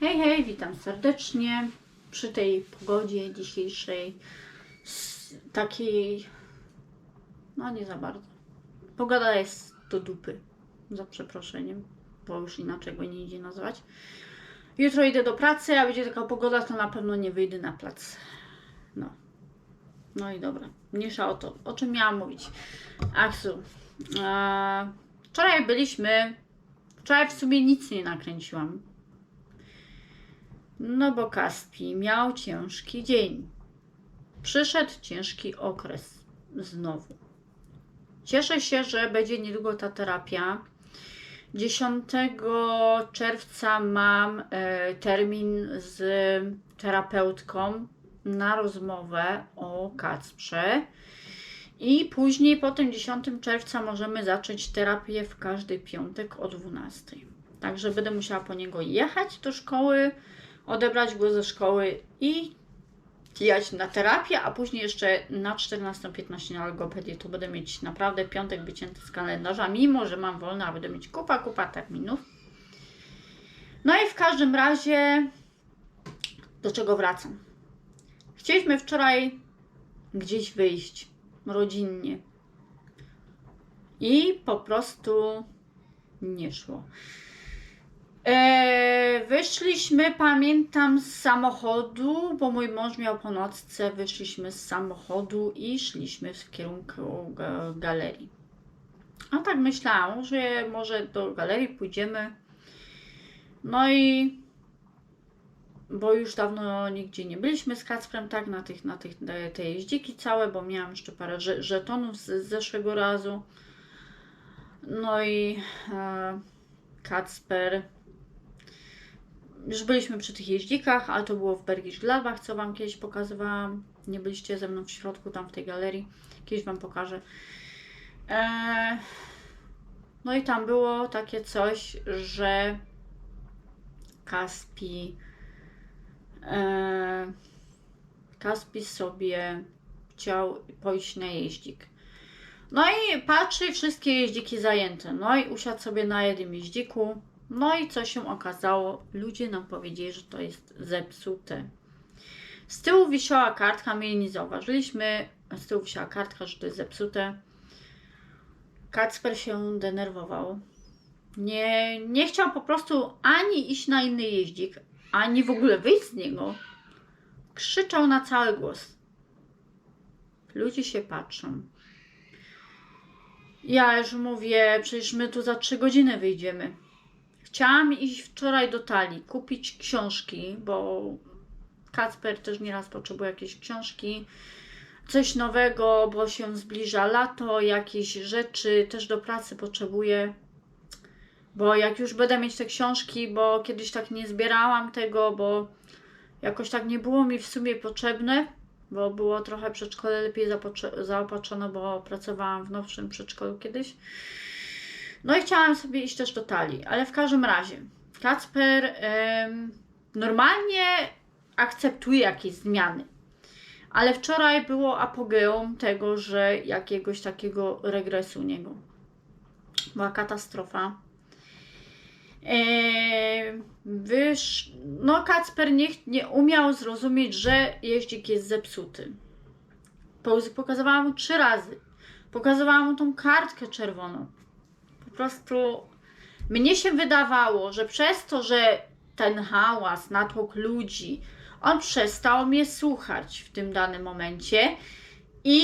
Hej, hej, witam serdecznie przy tej pogodzie dzisiejszej, takiej, no nie za bardzo. Pogoda jest do dupy, za przeproszeniem, bo już inaczej go nie idzie nazwać. Jutro idę do pracy, a będzie taka pogoda, to na pewno nie wyjdę na plac. No. No i dobra, mniejsza o to. O czym miałam mówić? Aksu, e, wczoraj byliśmy, wczoraj w sumie nic nie nakręciłam, no bo Kaspi miał ciężki dzień. Przyszedł ciężki okres znowu. Cieszę się, że będzie niedługo ta terapia. 10 czerwca mam e, termin z terapeutką na rozmowę o Kacprze. I później po tym 10 czerwca możemy zacząć terapię w każdy piątek o 12. Także będę musiała po niego jechać do szkoły, odebrać go ze szkoły i jechać na terapię, a później jeszcze na 14-15 na logopedię. Tu będę mieć naprawdę piątek wycięty z kalendarza, mimo że mam wolne, a będę mieć kupa, kupa terminów. No i w każdym razie do czego wracam? Chcieliśmy wczoraj gdzieś wyjść rodzinnie i po prostu nie szło. E, wyszliśmy, pamiętam, z samochodu, bo mój mąż miał po nocce. Wyszliśmy z samochodu i szliśmy w kierunku ga- galerii. A tak myślałam, że może do galerii pójdziemy. No i bo już dawno nigdzie nie byliśmy z Kacprem, tak, na tych, na tych, te, te jeździki całe, bo miałam jeszcze parę że, żetonów z zeszłego razu. No i e, Kacper już byliśmy przy tych jeździkach, ale to było w Bergisch Gladbach, co Wam kiedyś pokazywałam. Nie byliście ze mną w środku, tam w tej galerii. Kiedyś Wam pokażę. Eee, no i tam było takie coś, że Kaspi eee, Kaspi sobie chciał pójść na jeździk. No i patrzy, wszystkie jeździki zajęte. No i usiadł sobie na jednym jeździku. No i co się okazało? Ludzie nam powiedzieli, że to jest zepsute. Z tyłu wisiała kartka, my jej nie zauważyliśmy. Z tyłu wisiała kartka, że to jest zepsute. Kacper się denerwował. Nie, nie chciał po prostu ani iść na inny jeździk, ani w ogóle wyjść z niego. Krzyczał na cały głos. Ludzie się patrzą. Ja już mówię, przecież my tu za trzy godziny wyjdziemy. Chciałam iść wczoraj do Talii, kupić książki, bo Kacper też nieraz potrzebuje jakieś książki, coś nowego, bo się zbliża lato, jakieś rzeczy też do pracy potrzebuję. Bo jak już będę mieć te książki, bo kiedyś tak nie zbierałam tego, bo jakoś tak nie było mi w sumie potrzebne, bo było trochę przedszkole lepiej zaopatrzone, bo pracowałam w nowszym przedszkolu kiedyś. No i chciałam sobie iść też do talii, ale w każdym razie Kacper em, normalnie akceptuje jakieś zmiany, ale wczoraj było apogeum tego, że jakiegoś takiego regresu niego. Była katastrofa. Eee, wysz... No, Kacper nie, nie umiał zrozumieć, że jeździk jest zepsuty. Po- Pokazywałam mu trzy razy. Pokazywałam mu tą kartkę czerwoną. Prostu mnie się wydawało, że przez to, że ten hałas, natłok ludzi, on przestał mnie słuchać w tym danym momencie i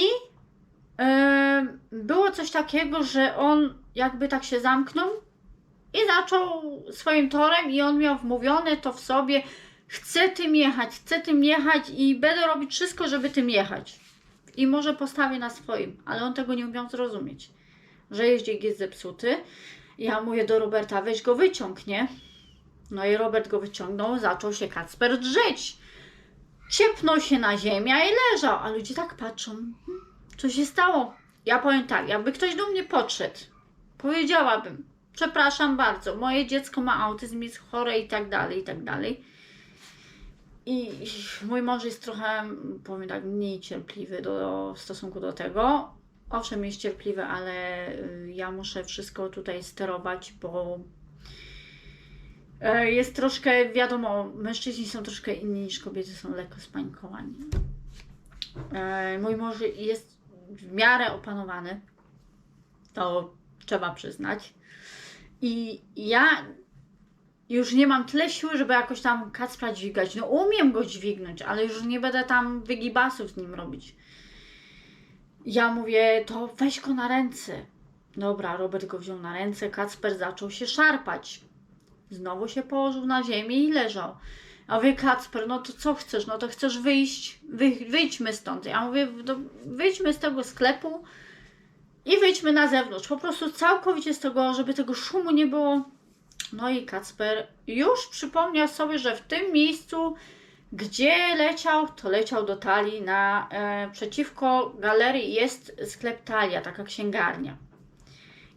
em, było coś takiego, że on jakby tak się zamknął i zaczął swoim torem i on miał wmówione to w sobie chcę tym jechać, chcę tym jechać i będę robić wszystko, żeby tym jechać. I może postawię na swoim, ale on tego nie umiał zrozumieć, że jeździk jest zepsuty. Ja mówię do Roberta, weź go wyciąg, nie? No i Robert go wyciągnął, zaczął się Kacper drzeć. Ciepnął się na ziemię i leżał, a ludzie tak patrzą, "Hmm, co się stało? Ja powiem tak, jakby ktoś do mnie podszedł, powiedziałabym, przepraszam bardzo, moje dziecko ma autyzm, jest chore i tak dalej, i tak dalej. I mój mąż jest trochę, powiem tak, mniej cierpliwy do, w stosunku do tego. Owszem, jest cierpliwy, ale y, ja muszę wszystko tutaj sterować, bo e, jest troszkę, wiadomo, mężczyźni są troszkę inni niż kobiety, są lekko spanikowani. E, mój mąż jest w miarę opanowany, to trzeba przyznać. I ja już nie mam tyle siły, żeby jakoś tam Kacpra dźwigać. No umiem go dźwignąć, ale już nie będę tam wygibasów z nim robić. Ja mówię, to weź go na ręce. Dobra, Robert go wziął na ręce, Kacper zaczął się szarpać. Znowu się położył na ziemię i leżał. A mówię, Kacper, no to co chcesz? No to chcesz wyjść? Wy, wyjdźmy stąd. Ja mówię, no, wyjdźmy z tego sklepu i wyjdźmy na zewnątrz. Po prostu całkowicie z tego, żeby tego szumu nie było. No i Kacper już przypomniał sobie, że w tym miejscu, gdzie leciał, to leciał do Talii na e, przeciwko galerii jest sklep Talia, taka księgarnia.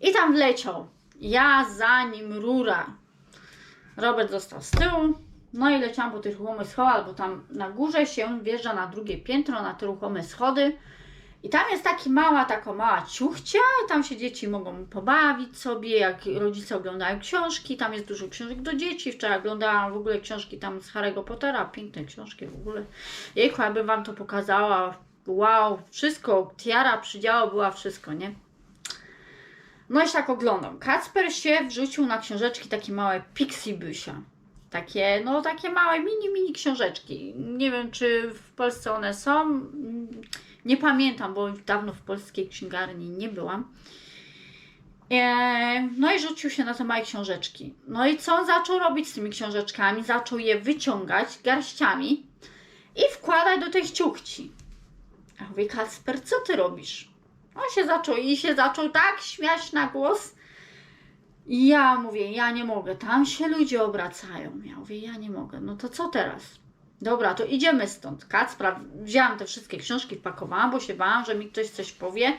I tam wleciał. Ja za nim rura. Robert został z tyłu. No i leciałam po tych ruchomych schodach, bo tam na górze się wjeżdża na drugie piętro, na te ruchome schody. I tam jest taki mała, taka mała ciuchcia, tam się dzieci mogą pobawić sobie, jak rodzice oglądają książki, tam jest dużo książek do dzieci. Wczoraj oglądałam w ogóle książki tam z Harry'ego Pottera, piękne książki w ogóle. Jejku, ja bym Wam to pokazała. Wow, wszystko, tiara przydziała, była wszystko, nie? No i tak oglądam. Kacper się wrzucił na książeczki takie małe Pixie Busia. Takie, no takie małe mini, mini książeczki. Nie wiem, czy w Polsce one są. Nie pamiętam, bo dawno w polskiej księgarni nie byłam. Eee, No i rzucił się na te małe książeczki. No i co on zaczął robić z tymi książeczkami? Zaczął je wyciągać garściami i wkładać do tych ciuchci. Ja mówię, Kasper, co ty robisz? On się zaczął i się zaczął tak śmiać na głos. I ja mówię, ja nie mogę, tam się ludzie obracają. Ja mówię, ja nie mogę, no to co teraz? Dobra, to idziemy stąd. Kacpra, wzięłam te wszystkie książki, wpakowałam, bo się bałam, że mi ktoś coś powie.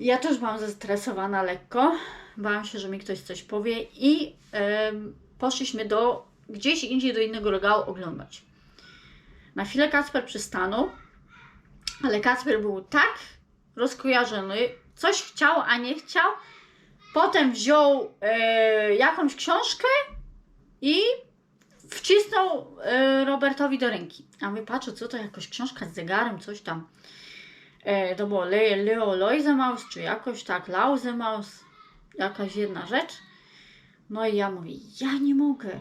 Ja też byłam zestresowana lekko. Bałam się, że mi ktoś coś powie i em, poszliśmy do gdzieś indziej do innego regału oglądać. Na chwilę Kacper przystanął, ale Kacper był tak rozkojarzony, coś chciał, a nie chciał. Potem wziął e, jakąś książkę i Robertowi do ręki. A my patrzę, co to jakaś książka z zegarem, coś tam. E, to było Le, Leo Loisemaus, czy jakoś tak, Lausemaus, jakaś jedna rzecz. No i ja mówię, ja nie mogę.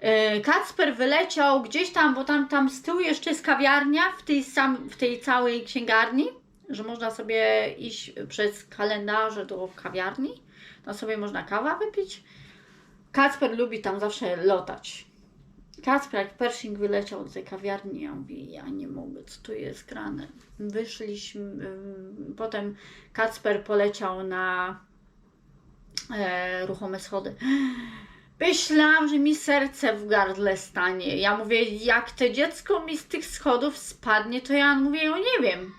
E, Kacper wyleciał gdzieś tam, bo tam, tam z tyłu jeszcze jest kawiarnia w tej, sam, w tej całej księgarni, że można sobie iść przez kalendarze do kawiarni. Tam sobie można kawa wypić. Kacper lubi tam zawsze lotać. Kacper jak Pershing wyleciał do tej kawiarni, ja mówię, ja nie mogę, co tu jest grane. Wyszliśmy, potem Kacper poleciał na e, ruchome schody. Myślałam, że mi serce w gardle stanie. Ja mówię, jak to dziecko mi z tych schodów spadnie, to ja mówię, no nie wiem.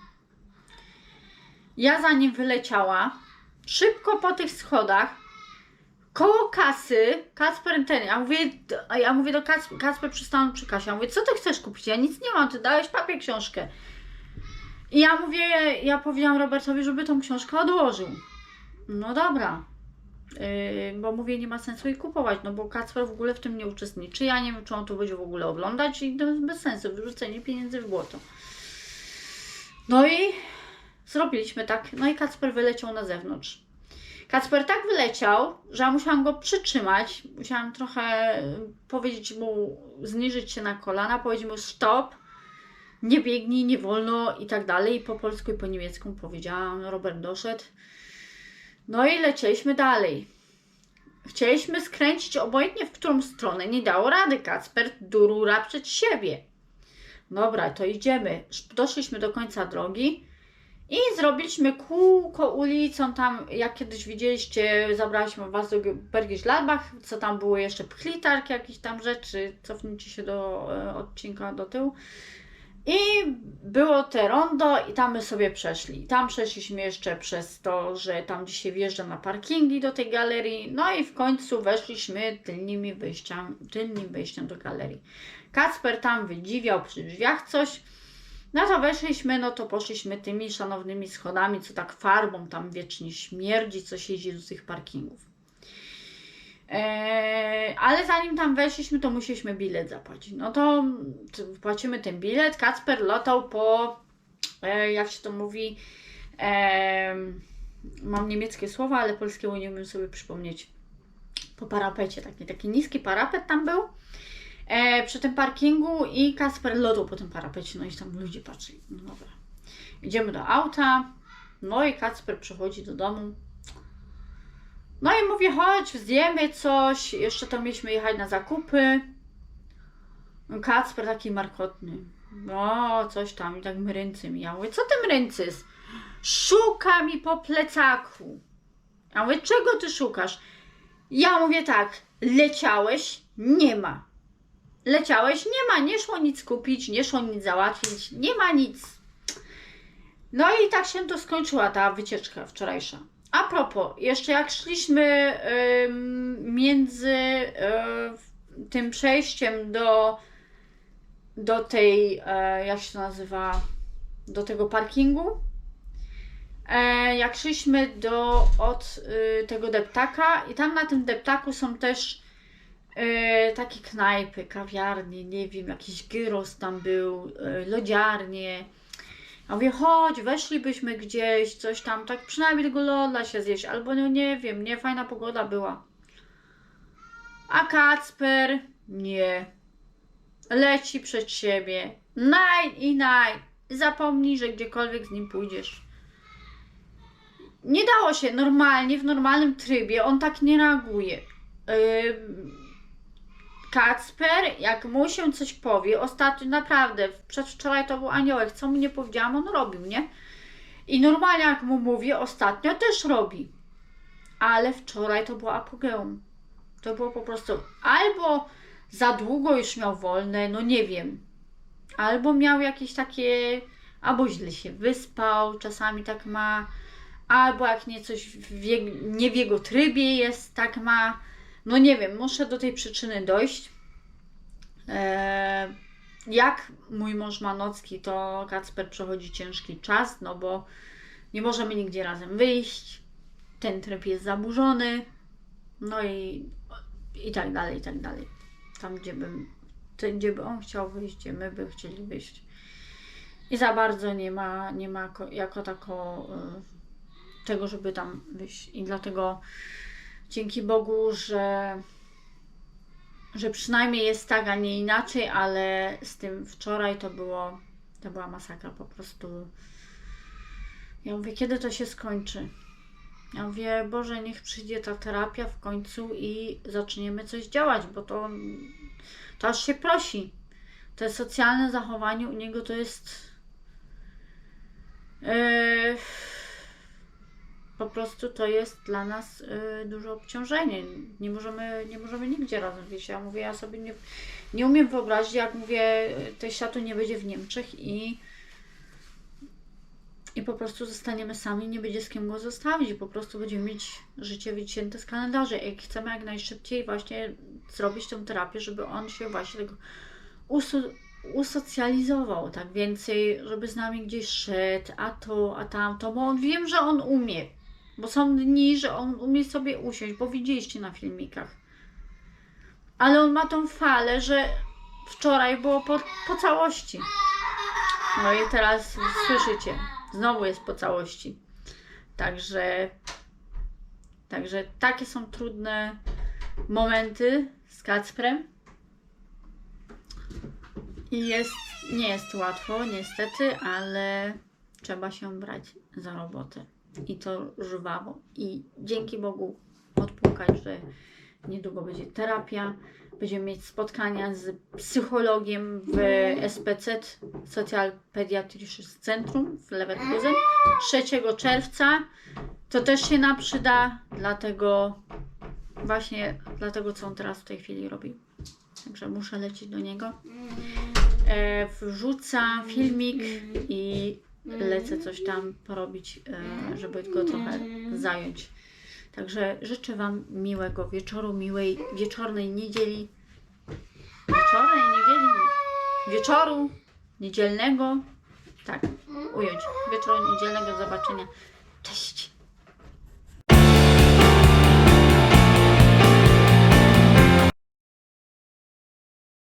Ja za nim wyleciała, szybko po tych schodach, koło kasy, Kacper ten, ja mówię, a ja mówię do Kacper, Kacper przystanął przy kasie, ja mówię, co ty chcesz kupić? Ja nic nie mam, ty dałeś papier, książkę. I ja mówię, ja powiedziałam Robertowi, żeby tą książkę odłożył. No dobra, Yy, bo mówię, nie ma sensu jej kupować, no bo Kacper w ogóle w tym nie uczestniczy. Ja nie wiem, czy on to będzie w ogóle oglądać i to jest bez sensu, wyrzucenie pieniędzy w błoto. No i zrobiliśmy tak. No i Kacper wyleciał na zewnątrz. Kacper tak wyleciał, że ja musiałam go przytrzymać. Musiałam trochę powiedzieć mu, zniżyć się na kolana, powiedzieć mu stop, nie biegnij, nie wolno i tak dalej. I po polsku i po niemiecku powiedziałam, Robert doszedł. No i lecieliśmy dalej. Chcieliśmy skręcić obojętnie w którą stronę. Nie dało rady. Kacper durura przed siebie. Dobra, to idziemy. Doszliśmy do końca drogi i zrobiliśmy kółko ulicą. Tam, jak kiedyś widzieliście, zabraliśmy Was do Bergisch Gladbach, co tam było jeszcze pchlitark, jakieś tam rzeczy. Cofnijcie się do e, odcinka do tyłu. I było te rondo i tam my sobie przeszli. Tam przeszliśmy jeszcze przez to, że tam gdzie się wjeżdża na parkingi do tej galerii. No i w końcu weszliśmy tylnymi wyjściem, tylnym wyjściem do galerii. Kacper tam wydziwiał przy drzwiach coś. No to weszliśmy, no to poszliśmy tymi szanownymi schodami, co tak farbą tam wiecznie śmierdzi, co siedzi do tych parkingów. Eee, Ale zanim tam weszliśmy, to musieliśmy bilet zapłacić. No to płacimy ten bilet. Kacper latał po, e, jak się to mówi, em, mam niemieckie słowa, ale polskiego nie umiem sobie przypomnieć. Po parapecie, taki, taki niski parapet tam był e, przy tym parkingu i Kasper lotał po tym parapecie, no i tam ludzie patrzyli. No dobra. Idziemy do auta, no i Kacper przychodzi do domu. No i mówię, chodź, zjemy coś, jeszcze tam mieliśmy jechać na zakupy. Kacper taki markotny. No, coś tam i tak mryncy mi. Ja mówię, co ty mryncysz? Szuka mi po plecaku. Ja mówię, czego ty szukasz? Ja mówię tak, leciałeś? Nie ma. Leciałeś? Nie ma, nie szło nic kupić, nie szło nic załatwić, nie ma nic. No i tak się to skończyła ta wycieczka wczorajsza. A propos, jeszcze jak szliśmy ym, między y, tym przejściem do, do tej, e, jak się to nazywa, do tego parkingu, e, jak szliśmy do, od y, tego deptaka i tam na tym deptaku są też y, takie knajpy, kawiarnie, nie wiem, jakiś gyros tam był, y, lodziarnie. Ja mówię, chodź, weszlibyśmy gdzieś, coś tam, tak przynajmniej tego loda się zjeść, albo no nie wiem, nie, fajna pogoda była. A Kacper, nie. Leci przed siebie. Naj i naj. Zapomnij, że gdziekolwiek z nim pójdziesz. Nie dało się normalnie, w normalnym trybie, on tak nie reaguje. Ym, Kacper, jak mu się coś powie, ostatnio naprawdę, przedwczoraj to był aniołek, co mu nie powiedziałam, on robił, nie? I normalnie jak mu mówię, ostatnio też robi. Ale wczoraj to było apogeum. To było po prostu albo za długo już miał wolne, no nie wiem. Albo miał jakieś takie, albo źle się wyspał, czasami tak ma. Albo jak nie coś w nie w jego trybie jest, tak ma. No nie wiem, muszę do tej przyczyny dojść. Eee, jak mój mąż ma nocki, to Kacper przechodzi ciężki czas, no bo nie możemy nigdzie razem wyjść. Ten tryb jest zaburzony. No i, i tak dalej, i tak dalej. Tam, gdzie bym, ten, gdzie by on chciał wyjść, gdzie my by chcieli wyjść. I za bardzo nie ma, nie ma jako, tako y, tego, żeby tam wyjść. I dlatego dzięki Bogu, że, że przynajmniej jest tak, a nie inaczej, ale z tym wczoraj to było, to była masakra po prostu. Ja mówię, kiedy to się skończy? Ja mówię, Boże, niech przyjdzie ta terapia w końcu i zaczniemy coś działać, bo to, to aż się prosi. To socjalne zachowanie u niego to jest. Yy, po prostu to jest dla nas y, duże obciążenie. Nie możemy, nie możemy nigdzie razem wyjść. Ja mówię, ja sobie nie, nie umiem wyobrazić, jak mówię, to światu nie będzie w Niemczech i, i po prostu zostaniemy sami, nie będzie z kim go zostawić. Po prostu będziemy mieć życie wycięte z kalendarza. I chcemy jak najszybciej właśnie zrobić tę terapię, żeby on się właśnie tego usu, usocjalizował tak więcej, żeby z nami gdzieś szedł, a to, a tamto, bo on wiem, że on umie. Bo są dni, że on umie sobie usiąść, bo widzieliście na filmikach. Ale on ma tą falę, że wczoraj było po, po całości. No i teraz słyszycie, znowu jest po całości. Także, także takie są trudne momenty z Kacprem. I jest, nie jest łatwo, niestety, ale trzeba się brać za robotę. I to żwawo. I dzięki Bogu odpukać, że niedługo będzie terapia. Będziemy mieć spotkania z psychologiem w SPC, Social Pediatrycznym Centrum w Leverkusen 3 czerwca. To też się nam przyda, dlatego właśnie dlatego, co on teraz w tej chwili robi. Także muszę lecieć do niego. E, filmik i lecę coś tam porobić, e, żeby go trochę zająć. Także życzę Wam miłego wieczoru, miłej wieczornej niedzieli. Wieczornej niedzieli? Wieczoru niedzielnego. Tak, ująć. Wieczoru niedzielnego. Zobaczenia. Cześć!